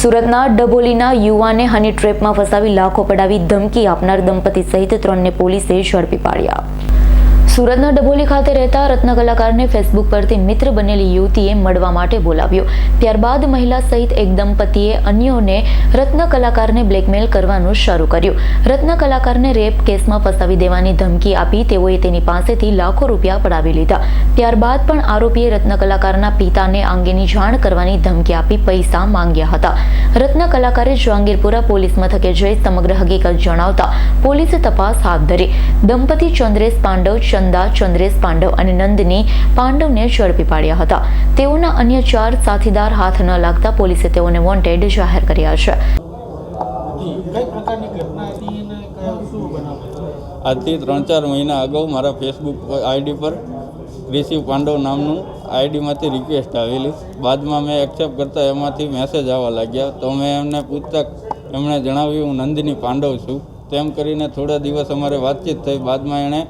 સુરતના ડભોલીના યુવાને હની ટ્રેપમાં ફસાવી લાખો પડાવી ધમકી આપનાર દંપતી સહિત ત્રણને પોલીસે ઝડપી પાડ્યા. સુરતના ડભોલી ખાતે રહેતા રત્નકલાકારને ફેસબુક પરથી મિત્ર બનેલી યુવતીએ મળવા માટે બોલાવ્યો. ત્યારબાદ મહિલા સહિત એક દંપતીએ અન્યોને રત્નકલાકારને બ્લેકમેલ કરવાનું શરૂ કર્યું. રત્નકલાકારને રેપ કેસમાં ફસાવી દેવાની ધમકી આપી તેઓએ તેની પાસેથી લાખો રૂપિયા પડાવી લીધા. ત્યારબાદ પણ આરોપીએ રત્ન કલાકારના પિતાને અંગેની જાણ કરવાની ધમકી આપી પૈસા માંગ્યા હતા. રત્ન કલાકારે જહાંગીરપુરા પોલીસ મથકે જઈ સમગ્ર હકીકત જણાવતા પોલીસે તપાસ હાથ ધરી. દંપતી ચંદ્રેશ પાંડવ ચંદા ચંદ્રેશ પાંડવ અને નંદની પાંડવને ઝડપી પાડ્યા હતા. તેઓના અન્ય ચાર સાથીદાર હાથ ન લાગતા પોલીસે તેઓને વોન્ટેડ જાહેર કર્યા છે. આજથી ત્રણ ચાર મહિના અગાઉ મારા ફેસબુક આઈડી પર રિશિવ પાંડવ નામનું આઈડીમાંથી રિક્વેસ્ટ આવેલી. બાદમાં મેં એક્સેપ્ટ કરતાં એમાંથી મેસેજ આવવા લાગ્યા. તો મેં એમને પૂછતા એમણે જણાવ્યું હું નંદિની પાંડવ છું. તેમ કરીને થોડા દિવસ અમારે વાતચીત થઈ. બાદમાં એણે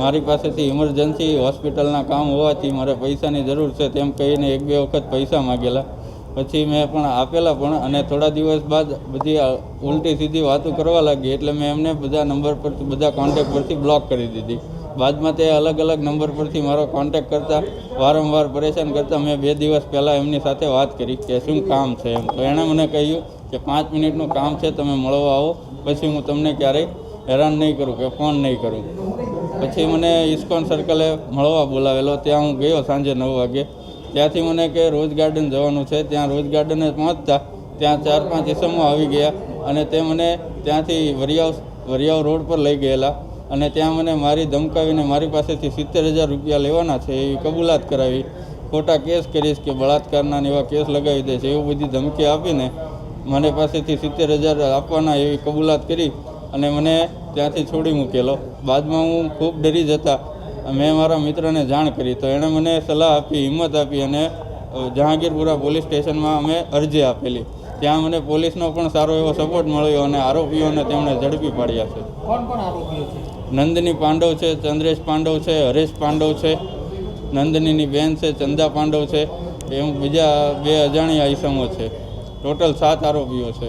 મારી પાસેથી ઇમરજન્સી હોસ્પિટલના કામ હોવાથી મારે પૈસાની જરૂર છે તેમ કહીને એક બે વખત પૈસા માગેલા. પછી મેં પણ આપેલા પણ અને થોડા દિવસ બાદ બધી ઉલટી સીધી વાતો કરવા લાગી એટલે મેં એમને બધા નંબર પરથી, બધા કોન્ટેક પરથી બ્લોક કરી દીધી. બાદમાં તે અલગ અલગ નંબર પરથી મારો કોન્ટેક કરતા, વારંવાર પરેશાન કરતા મેં બે દિવસ પહેલાં એમની સાથે વાત કરી કે શું કામ છે એમ. તો એણે મને કહ્યું કે પાંચ મિનિટનું કામ છે, તમે મળવા આવો. પછી હું તમને ક્યારેય હેરાન નહીં કરું કે ફોન નહીં કરું. પછી મને ઇસ્કોન સર્કલે મળવા બોલાવેલો. ત્યાં હું ગયો સાંજે નવ વાગે. ત્યાંથી મને કે રોઝ ગાર્ડન જવાનું છે. ત્યાં રોઝ ગાર્ડને પહોંચતા ત્યાં ચાર પાંચ ઇસમો આવી ગયા અને તે મને ત્યાંથી વરિયાવ વરિયાવ રોડ પર લઈ ગયેલા. અને ત્યાં મને મારી ધમકાવીને મારી પાસેથી સિત્તેર હજાર રૂપિયા લેવાના છે એવી કબૂલાત કરાવી. ખોટા કેસ કરીશ કે બળાત્કારના એવા કેસ લગાવી દે છે એવું બધી ધમકી આપીને મને પાસેથી સિત્તેર હજાર આપવાના એવી કબૂલાત કરી અને મને ત્યાંથી છોડી મૂકેલો. બાદમાં હું ખૂબ ડરી જતા મેં મારા મિત્રને જાણ કરી તો એણે મને સલાહ આપી હિંમત આપી અને જહાંગીરપુરા પોલીસ સ્ટેશનમાં અમે અરજી આપેલી. ત્યાં મને પોલીસનો પણ સારો એવો સપોર્ટ મળ્યો અને આરોપીઓને તેમણે ઝડપી પાડ્યા છે. કોણ કોણ આરોપીઓ છે? નંદની પાંડવ છે ચંદ્રેશ પાંડવ છે હરેશ પાંડવ છે નંદનીની બેન છે ચંદા પાંડવ છે એમ બીજા બે અજાણ્યા ઈસમો છે. ટોટલ સાત આરોપીઓ છે.